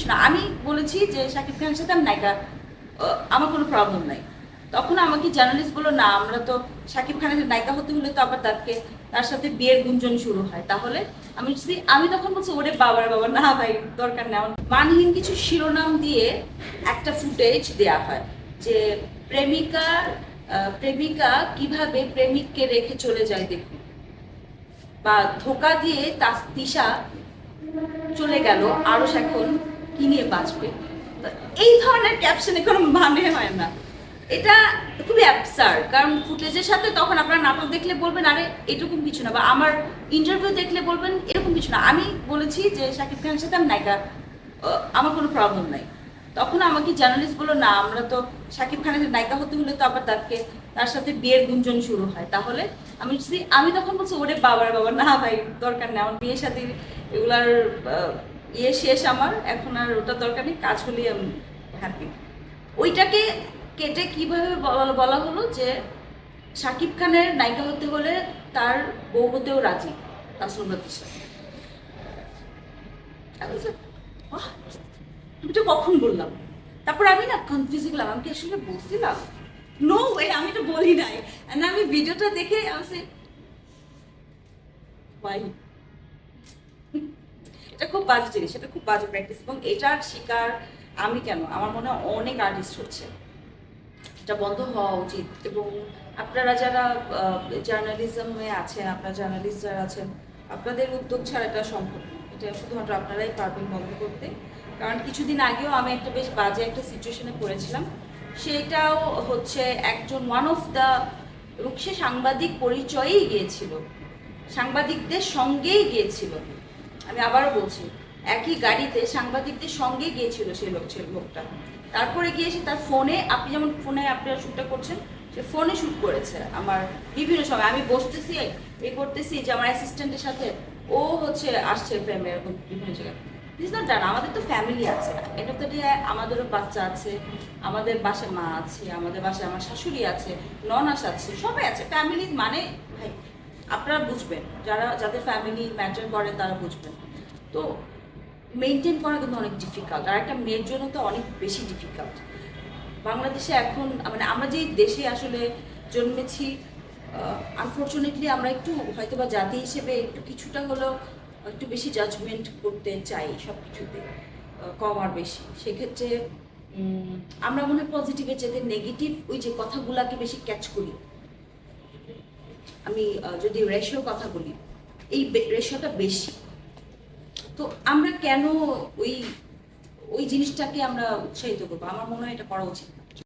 কিছু না। আমি বলেছি যে শাকিব খানের সাথে আমি নায়িকা আমার কোনো প্রবলেম নাই। তখন আমাকে জার্নালিস্ট বলল, না, আমরা তো শাকিব খানের নায়িকা হতে হলে তো আবার তাকে, তার সাথে বিয়ের গুঞ্জন শুরু হয়। তাহলে আমি যদি আমি তখন বলছি, ওরে বাবার বাবা, না ভাই, দরকার নেই। মানহীন কিছু শিরোনাম দিয়ে একটা ফুটেজ দেয়া হয় যে প্রেমিকা প্রেমিকা কীভাবে প্রেমিককে রেখে চলে যায় দেখুন। বা ধোকা দিয়ে তার তিশা চলে গেল আরস এখন কি নিয়ে বাঁচবে? তো এই ধরনের ক্যাপশনে কোনো মানে হয় না। এটা খুবই অ্যাবসার্ড কারণ ফুটেজের সাথে তখন আপনারা নাটক দেখলে বলবেন, আরে, এরকম কিছু না, বা আমার ইন্টারভিউ দেখলে বলবেন, এরকম কিছু না। আমি বলেছি যে, শাকিব খানের সাথে আমি নায়িকা আমার কোনো প্রবলেম নাই। তখন আমাকে জার্নালিস্ট বলল, না, আমরা তো শাকিব খানের নায়িকা হতে হলে তো আবার তাকে, তার সাথে বিয়ের গুঞ্জন শুরু হয়। তাহলে আমি আমি তখন বলছি, ওরে বাবার বাবা, না ভাই, দরকার নেই, আমার বিয়ের সাথে এগুলার ইয়ে শেষ আমার, এখন আর ওটা দরকার নেই, কাজ হলেই আমি হ্যাপি ওইটাকে কেটে কীভাবে বলা হলো যে শাকিব খানের নায়িকা হতে হলে তার বউ হতেও রাজি আমি তুমি তো কখন বললাম? তারপর আমি না কনফিউজ গেলাম, আমি কি আসলে বলছিলাম? নো ওয়ে আমি তো বলি নাই। আমি ভিডিওটা দেখে আমি ওয়াই এটা খুব বাজে জিনিস, এটা খুব বাজে প্র্যাকটিস এবং এটার শিকার আমি কেন? আমার মনে হয় অনেক আর্টিস্ট হচ্ছে। এটা বন্ধ হওয়া উচিত এবং আপনারা যারা জার্নালিজমে আছেন, আপনারা জার্নালিস্ট যারা আছেন, আপনাদের উদ্যোগ ছাড়া এটা সম্ভব এটা শুধুমাত্র আপনারাই পারবেন বন্ধ করতে। কারণ কিছুদিন আগেও আমি একটা বেশ বাজে একটা সিচুয়েশনে পড়েছিলাম। সেটাও হচ্ছে একজন ওয়ান অফ দ্য এবং সে সাংবাদিক পরিচয়েই গিয়েছিল। সাংবাদিকদের সঙ্গেই গিয়েছিল। আমি আবারও বলছি, একই গাড়িতে সাংবাদিকদের সঙ্গে গিয়েছিল সেই লোক লোকটা। তারপরে গিয়ে সে তার ফোনে, আপনি যেমন ফোনে আপনারা শ্যুটটা করছেন, সে ফোনে শ্যুট করেছে আমার বিভিন্ন সময়। আমি বসতেছি, এ করতেছি যে আমার অ্যাসিস্ট্যান্টের সাথে, ও হচ্ছে আসছে ফ্রেমে এরকম বিভিন্ন জায়গায়। দিস নট ডান আমাদের তো ফ্যামিলি আছে। এন্ড অফ দ্য ডে আমাদেরও বাচ্চা আছে, আমাদের বাসায় মা আছে, আমাদের বাসায় আমার শাশুড়ি আছে, ননাস আছে, সবাই আছে। ফ্যামিলি মানে ভাই আপনারা বুঝবেন, যারা, যাদের ফ্যামিলি ম্যাটার করে তারা বুঝবেন। তো মেনটেন করা কিন্তু অনেক ডিফিকাল্ট আর একটা মেয়ের জন্য তো অনেক বেশি ডিফিকাল্ট বাংলাদেশে এখন মানে আমরা যেই দেশে আসলে জন্মেছি আনফর্চুনেটলি আমরা একটু হয়তো বা জাতি হিসেবে একটু কিছুটা হলেও একটু বেশি জাজমেন্ট করতে চাই সব কিছুতে কম আর বেশি। সেক্ষেত্রে আমরা মনে হয় পজিটিভের যেতে নেগেটিভ ওই যে কথাগুলাকে বেশি ক্যাচ করি। আমি যদি রেশিও কথা বলি, এই রেশিওটা বেশি। তো আমরা কেন ওই ওই জিনিসটাকে আমরা উৎসাহিত করব? আমার মনে হয় এটা করা উচিত।